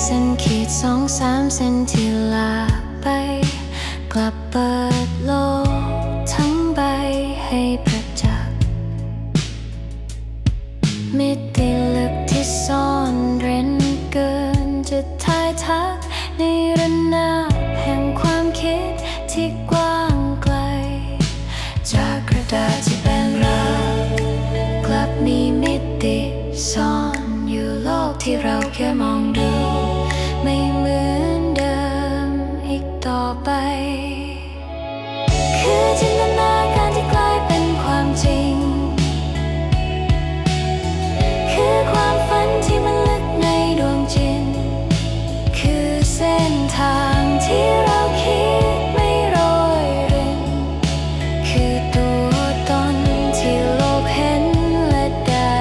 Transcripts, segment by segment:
สองสามเส้นที่ลาไป กลับเปิดโลกทั้งใบให้ประจักษ์มิติลึกที่ซ่อนเร้นเกินจะทายทักในระนาบแห่งความคิดที่กว้างไกล จากกระดาษที่เป็นรักกลับมีมิติซ่อนอยู่โลกที่เราแค่มองดู ไป คือจินตนาการที่กลายเป็นความจริง คือความฝันที่มันลึกในดวงจิต คือเส้นทางที่เราคิดไม่โรยริน คือตัวตนที่โลกเห็นและได้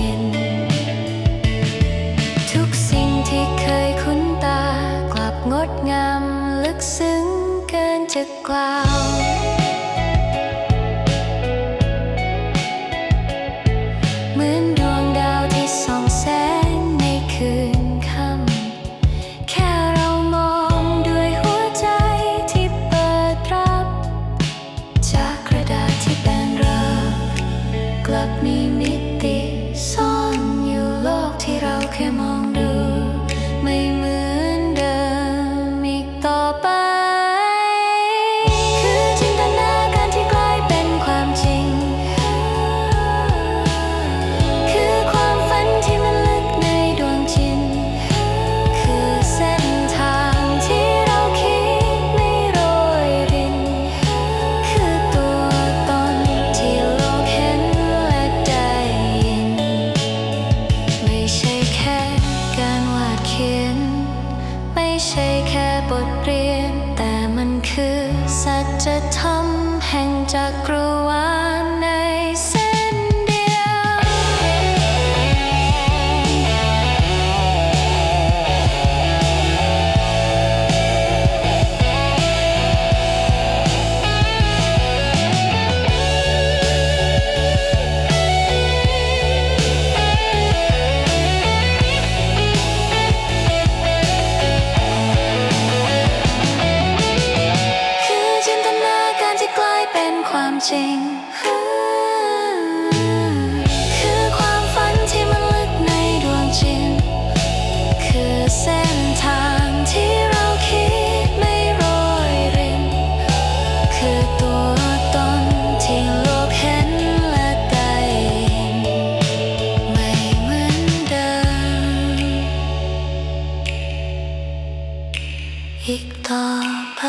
ยิน ทุกสิ่งที่เคยคุ้นตากลับงดงาม กซึ้งเกินจะกล่าว สัจธรรมแห่งจักรวาล จริง คือความฝันที่มันลึกในดวงจิต คือเส้นทางที่เราคิดไม่โอยริน คือตัวตนที่โลกเห็นและได้ไม่เหมือนเดิม อีกต่อไป